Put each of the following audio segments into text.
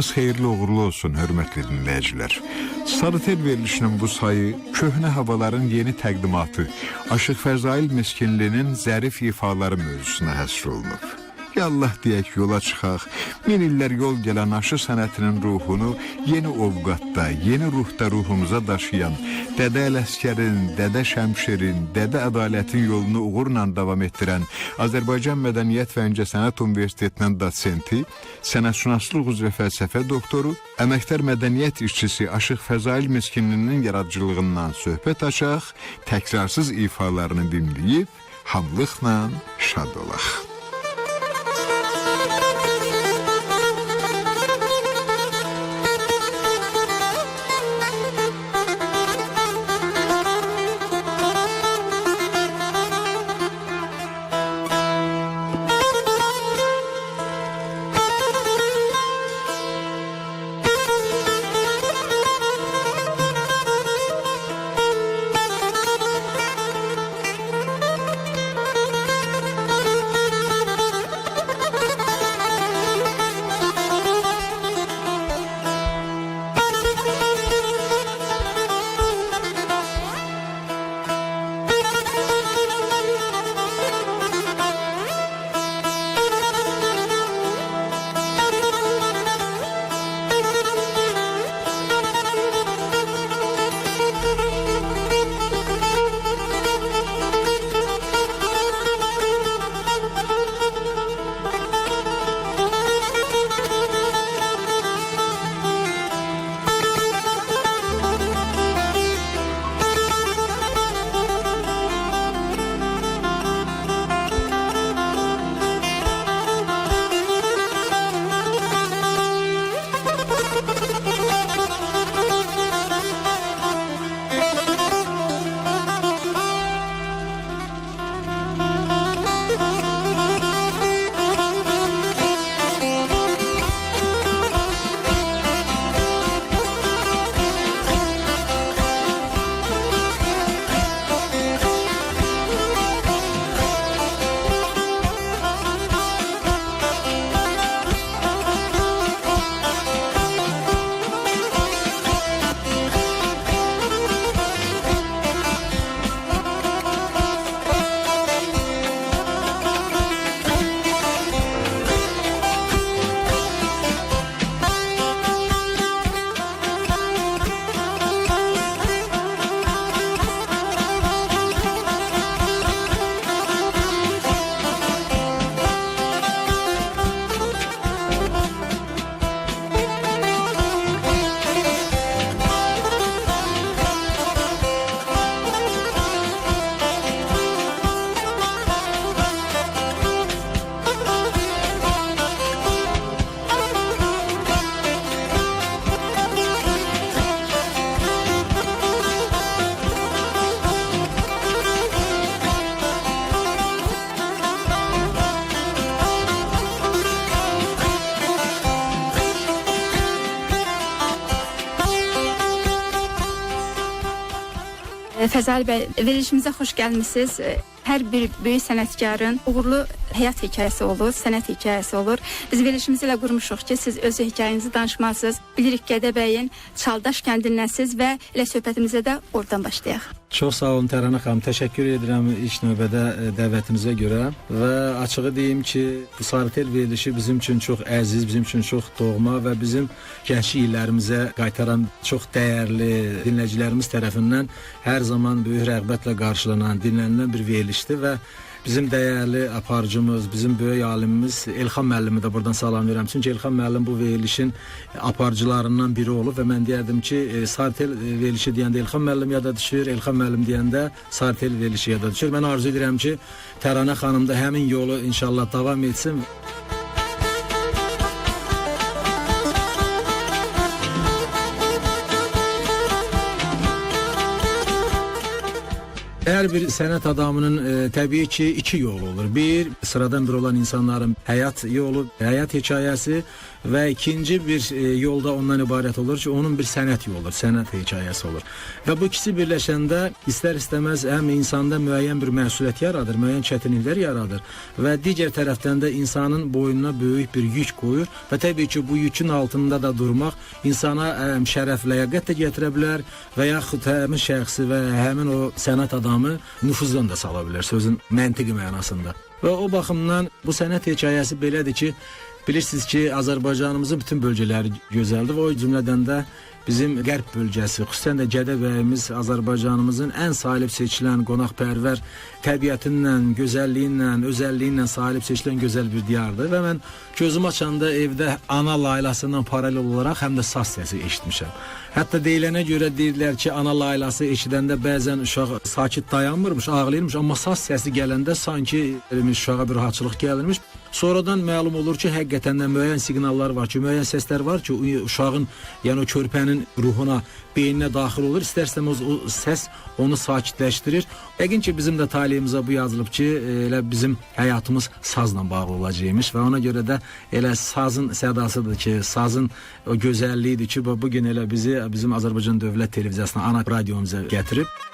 Vaxtınız xeyirli uğurlu olsun, hörmətli dinləyicilər. Sarı verilişinin bu sayı köhnə havaların yeni təqdimatı, Aşıq Fəzail Miskinlinin zərif ifaları mövzusuna həsr olunub. Ya Allah deyək yola çıxaq, min illər yol gələn aşı sənətinin ruhunu yeni ovqatda, yeni ruhda ruhumuza daşıyan Dədə Ələskərin, Dədə Şəmşirin, Dədə Ədalətin yolunu uğurla davam etdirən Azərbaycan Mədəniyyət və İncəsənət Universitetinin dosenti, sənətşünaslıq üzrə fəlsəfə doktoru, əməkdar mədəniyyət işçisi Aşıq Fəzail Miskinlinin yaradıcılığından söhbət açaq, təkrarsız ifalarını dinləyib hamlıqla şad olaq. Fəzal bəy, verilişimizə xoş gəlmisiniz. E, Hər bir böyük sənətkarın uğurlu həyat hekayəsi olur, sənət hekayəsi olur. Biz verilişimizi ilə qurmuşuq ki, siz öz hekayənizi danışmalısınız. Bilirik Gədəbəyin Çaldaş kəndindəsiniz və elə söhbətimizə də oradan başlayaq. Çox sağ olun Tərana xanım. Təşəkkür edirəm ilk növbədə e, dəvətinizə görə və açığı deyim ki, bu Sarıtel verilişi bizim üçün çox əziz, bizim üçün çox doğma və bizim gənclik illərimizə qaytaran çox dəyərli dinləyicilərimiz tərəfindən hər zaman böyük rəğbətlə qarşılanan, dinlənilən bir verilişdir və Bizim dəyərli aparıcımız, bizim böyük alimimiz Elxan müəllimi də buradan salamlayıram. Çünki Elxan müəllim bu verilişin aparıcılarından biri olub və mən deyərdim ki, e, Sartel verilişi deyəndə Elxan müəllim yada düşür, Elxan müəllim deyəndə Sartel verilişi yada düşür. Mən arzu edirəm ki, Təranə xanım da həmin yolu inşallah davam etsin. Hər bir sənət adamının e, təbii ki iki yolu olur. Bir sıradan bir olan insanların həyat yolu, həyat hekayəsi və ikinci bir e, yolda ondan ibarət olur ki, onun bir sənət yoludur, sənət hekayəsi olur. Və bu ikisi birləşəndə istər-istəməz həm insanda müəyyən bir məsuliyyət yaradır, müəyyən çətinliklər yaradır və digər tərəfdən də insanın boynuna böyük bir yük qoyur və təbii ki, bu yükün altında da durmaq insana həm şərəf, ləyaqət də gətirə bilər və yaxud həmin şəxsi və həmin o sənət adamı nüfuzdan da sala bilər sözün məntiqi mənasında. Və o baxımdan bu sənət hekayəsi belədir ki, bilirsiniz ki, Azərbaycanımızın bütün bölgələri gözəldir və o cümlədən də bizim qərb bölgəsi, xüsusən də Gədəbəyimiz Azərbaycanımızın ən salib seçilən, qonaqpərvər təbiətindən, gözəlliyindən, özəlliyindən salib seçilən gözəl bir diyardır və mən gözümü açanda evdə ana laylasından paralel olaraq həm də saz səsi eşitmişəm. Hətta deyilənə görə deyirlər ki, ana laylası eşidəndə bəzən uşaq sakit dayanmırmış, ağlayırmış, amma saz səsi gələndə sanki uşağa bir rahatçılıq gəlirmiş. Sonradan məlum olur ki, həqiqətən də müəyyən siqnallar var ki, müəyyən səslər var ki, uşağın, yəni o körpənin ruhuna, beyninə daxil olur. İstərsəmiz o səs onu sakitləşdirir. Yəqin ki, bizim də taleyimizə bu yazılıb ki, elə bizim həyatımız sazla bağlı olacaqmış və ona görə də elə sazın sədasıdır ki, sazın o gözəlliyidir ki, bu gün elə bizi bizim Azərbaycan Dövlət Televiziyasına, ana radiomuza gətirib. –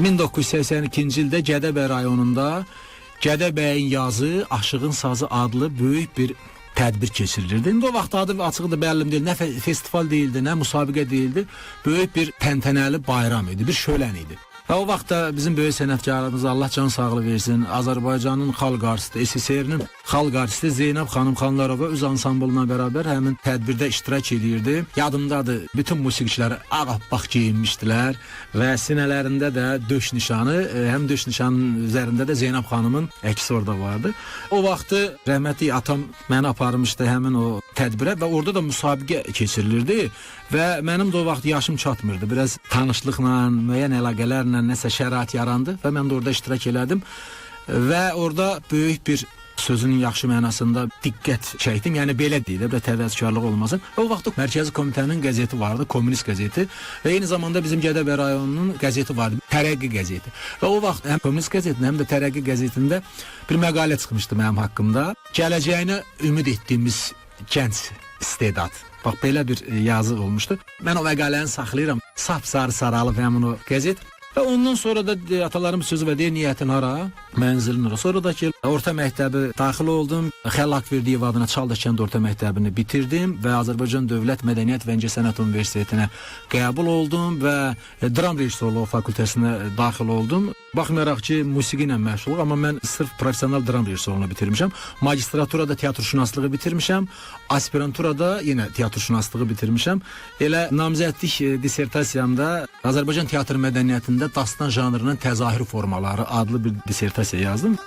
1982-ci ildə Gədəbəy rayonunda Gədəbəyin yazı, Aşığın sazı adlı böyük bir tədbir keçirilirdi. İndi o vaxt adı açıqdır, bəlli deyil. Nə fe- festival değildi, nə müsabiqə değildi. Böyük bir təntənəli bayram idi, bir şölən idi. Və o vaxt da bizim böyük sənətkarımız Allah can sağlığı versin, Azərbaycanın xalq artisti, SSR-nin xalq artisti Zeynəb xanım Xanlarova öz ansamblına bərabər həmin tədbirdə iştirak edirdi. Yadımdadır, bütün musiqiçilər ağappaq geyinmişdilər və sinələrində də döş nişanı, e, həm döş nişanının üzərində də Zeynəb xanımın əksi orada vardı. O vaxtı rəhmətli atam məni aparmışdı həmin o tədbirə və orada da müsabiqə keçirilirdi və mənim də o vaxt yaşım çatmırdı. Biraz tanışlıqla, müəyyən əlaqələrlə nəsə şərait yarandı və mən də orada iştirak elədim və orada böyük bir sözünün yaxşı mənasında diqqət çəkdim. Yəni belə deyil, də təvəzzükarlıq olmasın. O vaxt Mərkəzi Komitənin qəzeti vardı, Kommunist qəzeti və eyni zamanda bizim Gədəbəy rayonunun qəzeti vardı, Tərəqqi qəzeti. Və o vaxt həm Kommunist qəzetində, həm də Tərəqqi qəzetində bir məqalə çıxmışdı mənim haqqımda. Gələcəyinə ümid etdiyimiz gənc istedad. Bax belə bir e, yazı olmuşdu. Mən o məqaləni saxlayıram. Sap sarı saralıb həmin o qəzet. Və ondan sonra da e, atalarım sözü və deyir niyyətin hara? Mənzilin hara. Sonra da ki orta məktəbi daxil oldum. Xəlaq Verdiyev adına Çaldaş kənd orta məktəbini bitirdim və Azərbaycan Dövlət Mədəniyyət və İncəsənət Universitetinə qəbul oldum və e, dram rejissorluğu fakültəsinə e, daxil oldum. Baxmayaraq ki, musiqi ilə məşğuluq, amma mən sırf professional dram rejissorluğunu bitirmişəm. Magistraturada teatrşünaslığı bitirmişəm. Aspiranturada yenə teatrşünaslığı bitirmişəm. Elə namizədlik e, dissertasiyamda Azərbaycan teatr mədəniyyətində dövründə dastan janrının təzahür formaları adlı bir dissertasiya yazdım.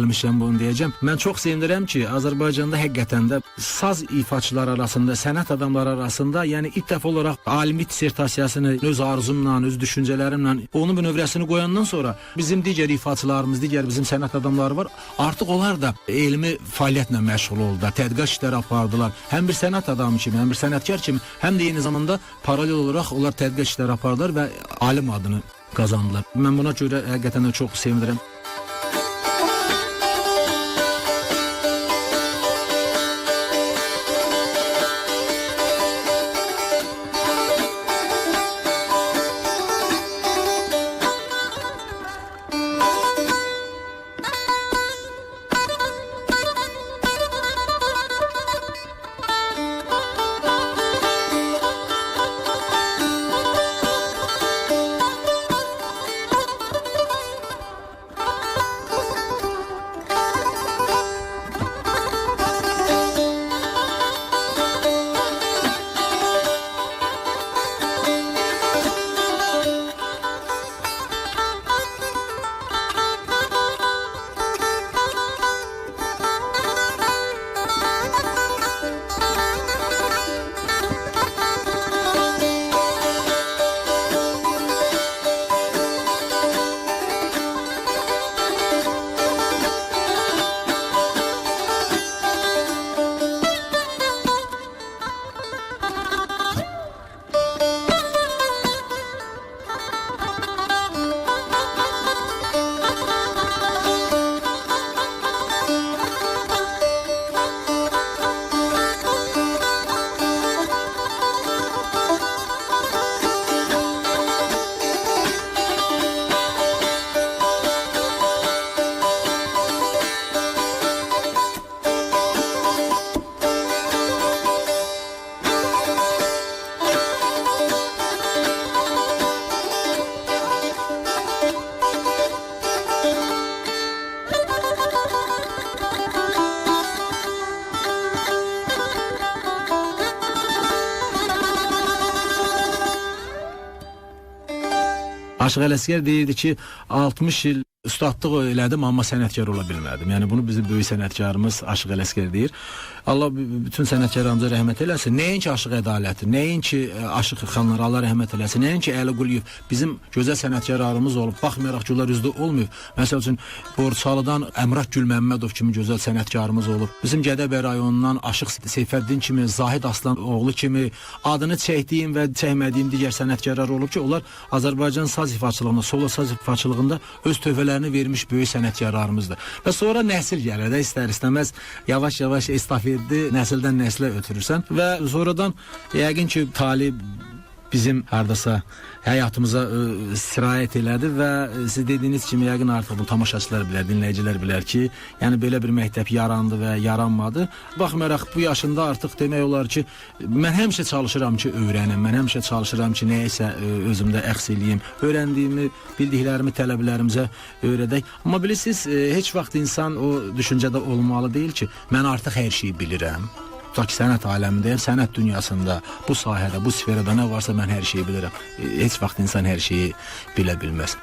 Gəlmişəm bunu deyəcəm. Mən çox sevinirəm ki, Azərbaycanda həqiqətən də saz ifaçılar arasında, sənət adamları arasında, yəni ilk dəfə olaraq alimi dissertasiyasını öz arzumla, öz düşüncələrimlə, onun bünövrəsini qoyandan sonra bizim digər ifaçılarımız, digər bizim sənət adamları var. Artıq onlar da elmi fəaliyyətlə məşğul oldular, tədqiqat işləri apardılar. Həm bir sənət adamı kimi, həm bir sənətkar kimi, həm də eyni zamanda paralel olaraq onlar tədqiqat işləri apardılar və alim adını qazandılar. Mən buna görə həqiqətən də çox sevinirəm. Aşıq Ələsgər deyirdi ki, 60 il ustadlıq elədim, amma sənətkar ola bilmədim. Yəni bunu bizim böyük sənətkarımız Aşıq Ələsgər deyir. Allah bütün sənətkarlarımıza rəhmət eləsin. Nəinki Aşıq Ədaləti, nəinki ə, Aşıq xanlar Allah rəhmət eləsin, nəinki Əli Quliyev bizim gözəl sənətkarlarımız olub, baxmayaraq ki, onlar üzdə olmayıb. Məsəl üçün Borçalıdan Əmrah Gülməmmədov kimi gözəl sənətkarımız olub. Bizim Gədəbəy rayonundan Aşıq Seyfəddin kimi, Zahid Aslan oğlu kimi adını çəkdiyim və çəkmədiyim digər sənətkarlar olub ki, onlar Azərbaycan saz ifaçılığında, solo saz ifaçılığında öz tövhələrini vermiş böyük sənətkarlarımızdır. Və sonra nəsil gəlir də istər-istəməz yavaş-yavaş estafetli nəsildən nəslə ötürürsən və sonradan yəqin ki, talib bizim hardasa həyatımıza ə, sirayət elədi və ə, siz dediyiniz kimi yəqin artıq bu tamaşaçılar bilər, dinləyicilər bilər ki, yəni belə bir məktəb yarandı və yaranmadı. Baxmayaraq bu yaşında artıq demək olar ki, mən həmişə çalışıram ki, öyrənim. Mən həmişə çalışıram ki, nəyisə ə, özümdə əks eləyim. Öyrəndiyimi, bildiklərimi tələbələrimizə öyrədək. Amma bilirsiniz, ə, heç vaxt insan o düşüncədə olmalı deyil ki, mən artıq hər şeyi bilirəm. Tutaq ki, sənət aləmindəyəm, sənət dünyasında, bu sahədə, bu sferada nə varsa mən hər şeyi bilirəm. Heç vaxt insan hər şeyi bilə bilməz.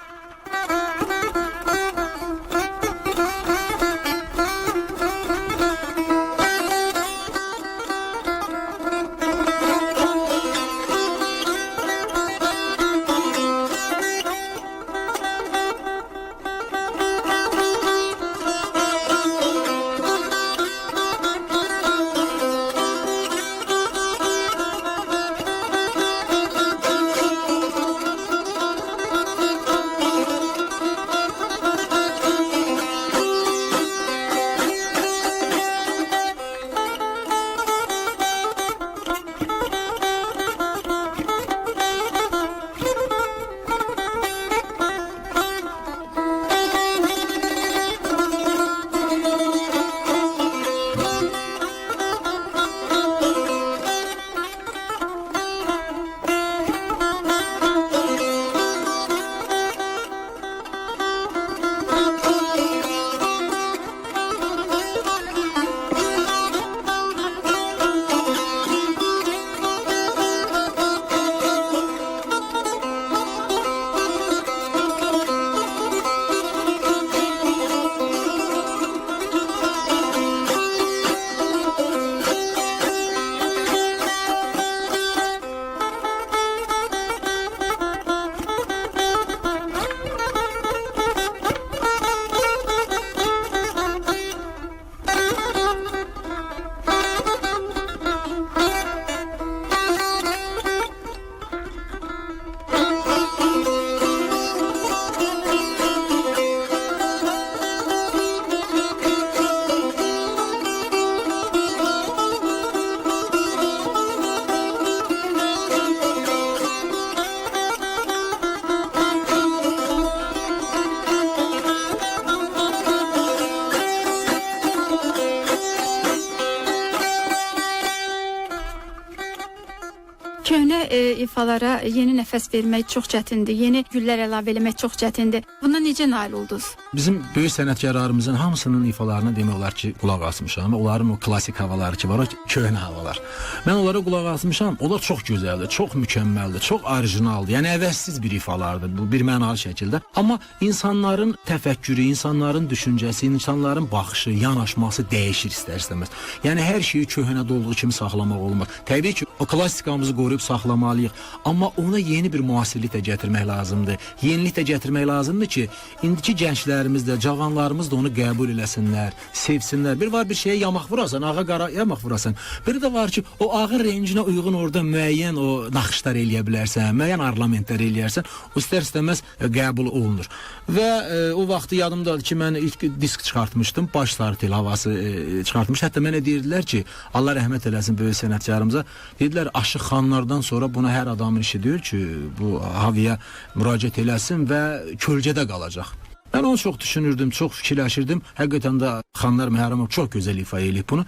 E, ifalara yeni nəfəs vermək çox çətindir. Yeni güllər əlavə etmək çox çətindir. Buna necə nail oldunuz? Bizim böyük sənətkarlarımızın hamısının ifalarına demək olar ki, qulaq asmışam. Onların o klassik havaları ki var, o köhnə havalar. Mən onlara qulaq asmışam. Onlar çox gözəldir, çox mükəmməldir, çox orijinaldır. Yəni əvəzsiz bir ifalardır bu bir mənalı şəkildə. Amma insanların təfəkkürü, insanların düşüncəsi, insanların baxışı, yanaşması dəyişir istər-istəməz. Yəni hər şeyi köhnədə olduğu kimi saxlamaq olmaz. Təbii ki, o klassikamızı qoruyub saxlamalıyıq, amma ona yeni bir müasirlik də gətirmək lazımdır. Yenilik də gətirmək lazımdır ki, indiki gənclərimiz də, cavanlarımız da onu qəbul eləsinlər, sevsinlər. Bir var bir şeyə yamaq vurasan, ağa qara yamaq vurasan. Bir də var ki, o ağır renginə uyğun orada müəyyən o naxışlar eləyə bilərsən, müəyyən ornamentlər eləyərsən, o istər-istəməz e, qəbul olunur. Və e, o vaxtı yadımdadır ki, mən ilk disk çıxartmışdım, baş sartel havası e, çıxartmış. Hətta mənə deyirdilər ki, Allah rəhmət eləsin böyük sənətkarımıza. Dedilər Aşıq xanlardan sonra buna hər adamın işi deyil ki, bu havaya müraciət eləsin və kölgədə qalacaq. Mən onu çox düşünürdüm, çox fikirləşirdim. Həqiqətən də xanlar Məhərrəmov çox gözəl ifa eləyib bunu.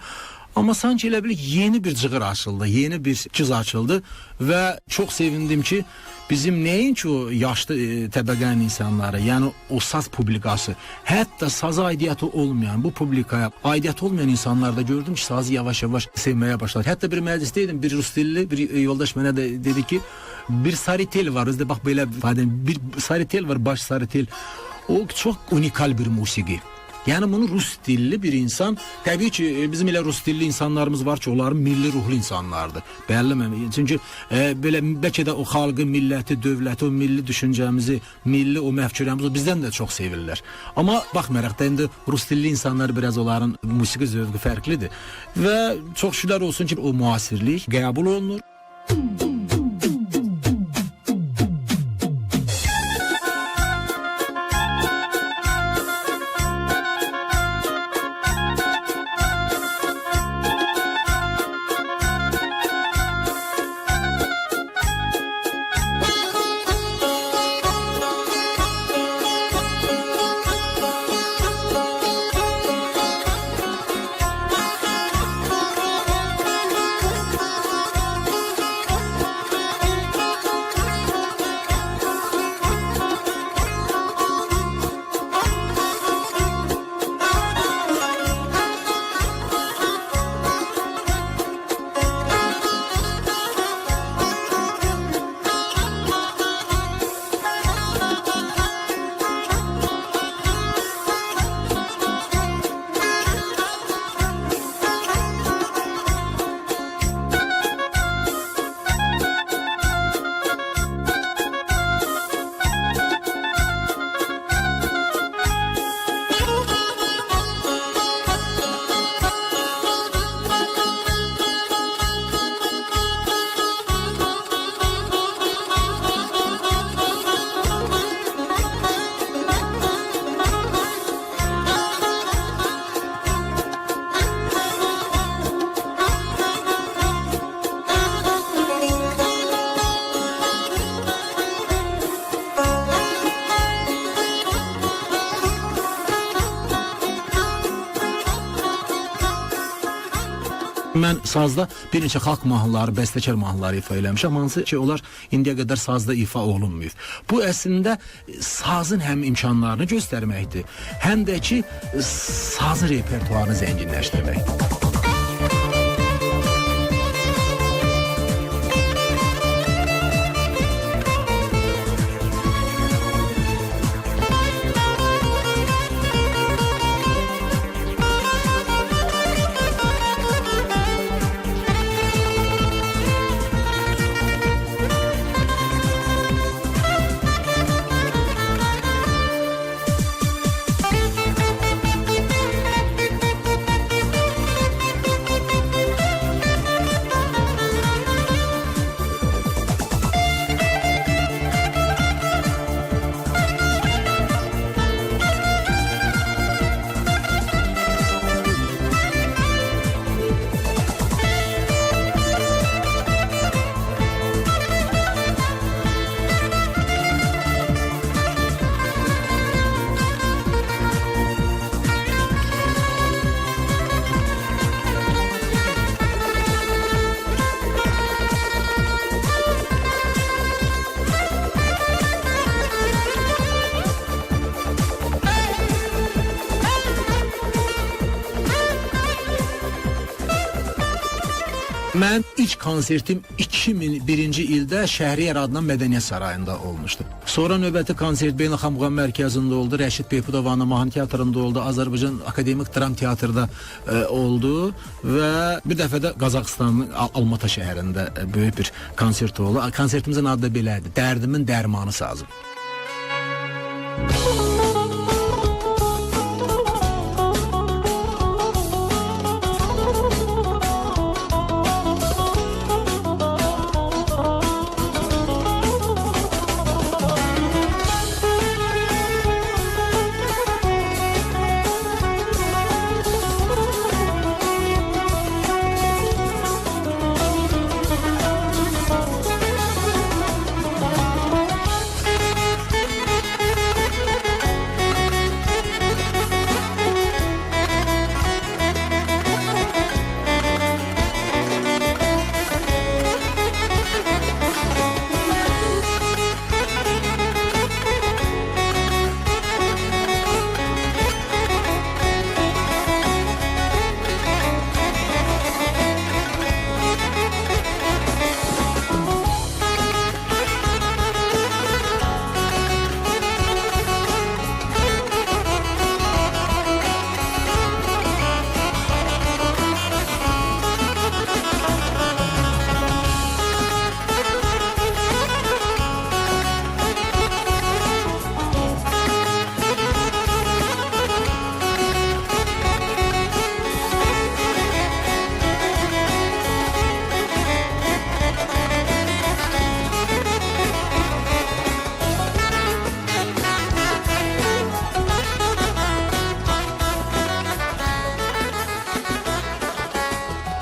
Amma sanki elə bil yeni bir cığır açıldı, yeni bir cız açıldı və çox sevindim ki, bizim nəinki o yaşlı e, təbəqənin insanları, yəni o saz publikası, hətta saza aidiyyəti olmayan, bu publikaya aidiyyəti olmayan insanlar da gördüm ki, sazı yavaş-yavaş sevməyə başladı. Hətta bir məclisdəydim, bir rus dilli bir e, yoldaş mənə də dedi ki, bir sarı tel var, özdə bax belə ifadə, bir sarı tel var, baş sarı tel. O çox unikal bir musiqi. Yəni bunu rus dilli bir insan, təbii ki, e, bizim elə rus dilli insanlarımız var ki, onların milli ruhlu insanlardır. Bəlli? Çünki e, belə bəlkə də o xalqı, milləti, dövləti, o milli düşüncəmizi, milli o məfkurəmizi bizdən də çox sevirlər. Amma baxmayaraq da indi rus dilli insanlar biraz onların musiqi zövqü fərqlidir və çox şükürlər olsun ki, o müasirlik qəbul olunur. Mən sazda bir neçə xalq mahnıları, bəstəkar mahnıları ifa eləmişəm, hansı ki, onlar indiyə qədər sazda ifa olunmayıb. Bu əslində sazın həm imkanlarını göstərməkdir, həm də ki, sazın repertuarını zənginləşdirməkdir. İlk konsertim 2001-ci ildə Şəhriyar adlanan Mədəniyyət Sarayında olmuşdu. Sonra növbəti konsert Beynəlxalq Muğam Mərkəzində oldu, Rəşid Beypudov Mahnı Teatrında oldu, Azərbaycan Akademik Dram Teatrında e, oldu və bir dəfə də Qazaxıstanın Al- Almata şəhərində e, böyük bir konsert oldu. Konsertimizin adı da belədir. Dərdimin dərmanı sazım.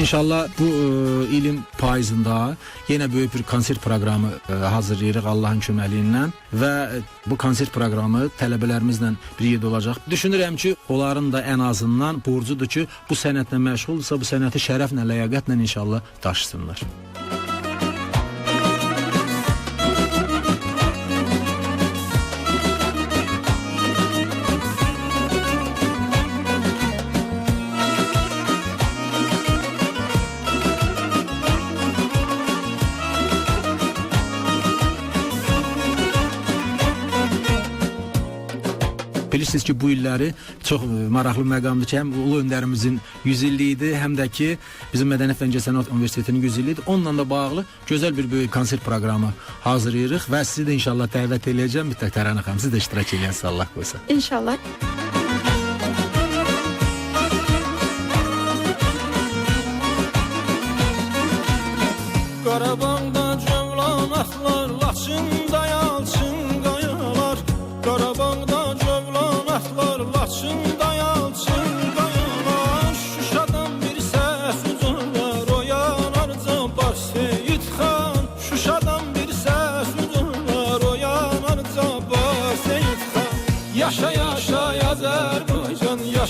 İnşallah bu e, ilin payızında yenə böyük bir konsert proqramı e, hazırlayırıq Allahın köməyi ilə və e, bu konsert proqramı tələbələrimizlə bir yerdə olacaq. Düşünürəm ki, onların da ən azından borcudur ki, bu sənətlə məşğuldursa, bu sənəti şərəflə, ləyaqətlə inşallah daşısınlar. Bilirsiniz ki, bu illəri çox e, maraqlı məqamdır ki, həm ulu öndərimizin 100 illiyidir, həm də ki, bizim Mədəniyyət və İncəsənət Universitetinin 100 illiyidir. Onunla da bağlı gözəl bir böyük konsert proqramı hazırlayırıq və sizi də inşallah dəvət eləyəcəm. Bir tək Tərana xanım, siz də iştirak eləyəsiniz Allah qoysa. İnşallah. Qarabağda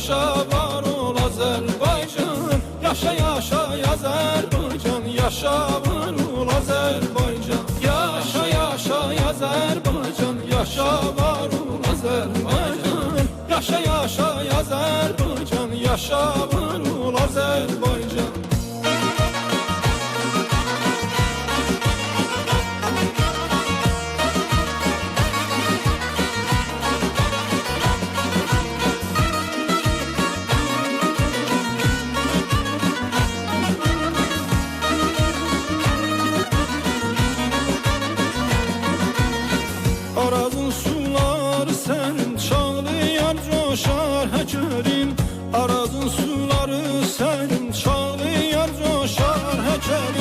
yaşa var ol Azərbaycan. Yaşa yaşa Azərbaycan. yaşa var ol Azerbaycan. Yaşa yaşa Azerbaycan. Yaşa var ol Azerbaycan. Yaşa yaşa Azerbaycan. Yaşa var ol Azerbaycan coşar həkerim Arazın suları senin çağlayan coşar həkerim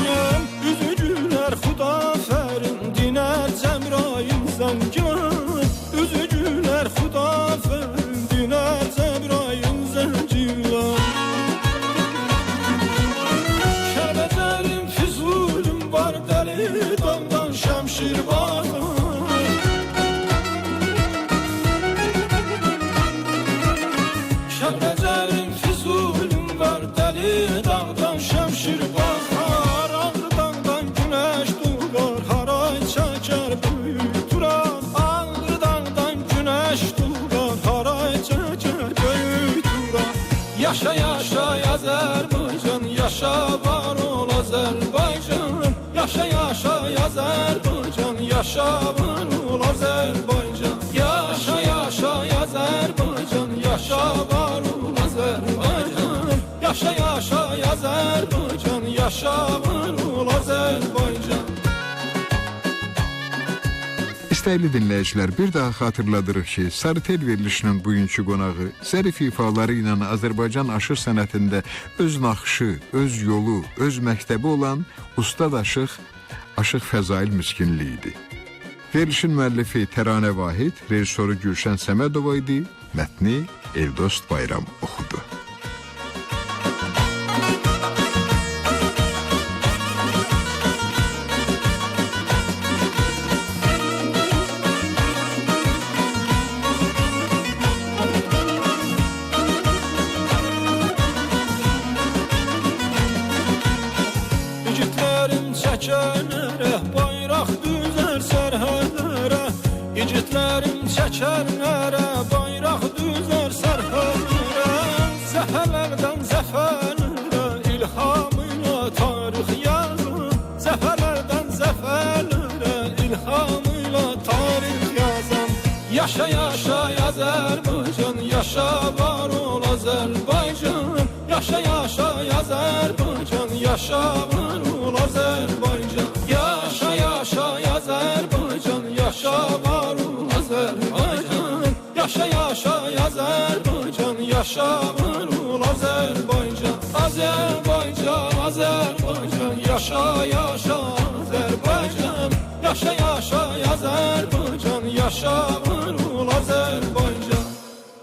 yaşa Azərbaycan yaşa var ol Azərbaycan Yaşa yaşa Azərbaycan yaşa var ol Azərbaycan Yaşa yaşa Azərbaycan yaşa var ol Azərbaycan İstəyili dinləyicilər, bir daha xatırladırıq ki, Sarı Tel verilişinin bugünkü qonağı zərif ifaları ilə Azərbaycan aşıq sənətində öz naxışı, öz yolu, öz məktəbi olan ustad aşıq Aşıq Fəzail Miskinli idi. Verilişin müəllifi Təranə Vahid, rejissoru Gülşən Səmədova idi, mətni Eldost Bayram oxudu. İgidlərin çəkənlərə bayraq düzər sərhədlərə İgidlərin çəkənlərə bayraq düzər sərhədlərə Zəfərlərdən zəfərlərə ilhamıyla tarix yazın. Zəfərlərdən zəfərlərə ilhamıyla tarix yazan Yaşa yaşa Azərbaycan yaşa var ol Azərbaycan Yaşa yaşa Azərbaycan yaşa var ol Azərbaycan Yaşa yaşa Azərbaycan yaşa var ol Azərbaycan Yaşa yaşa Azərbaycan yaşa var ol Azərbaycan Azərbaycan Azərbaycan yaşa yaşa Azərbaycan Yaşa yaşa Azərbaycan yaşa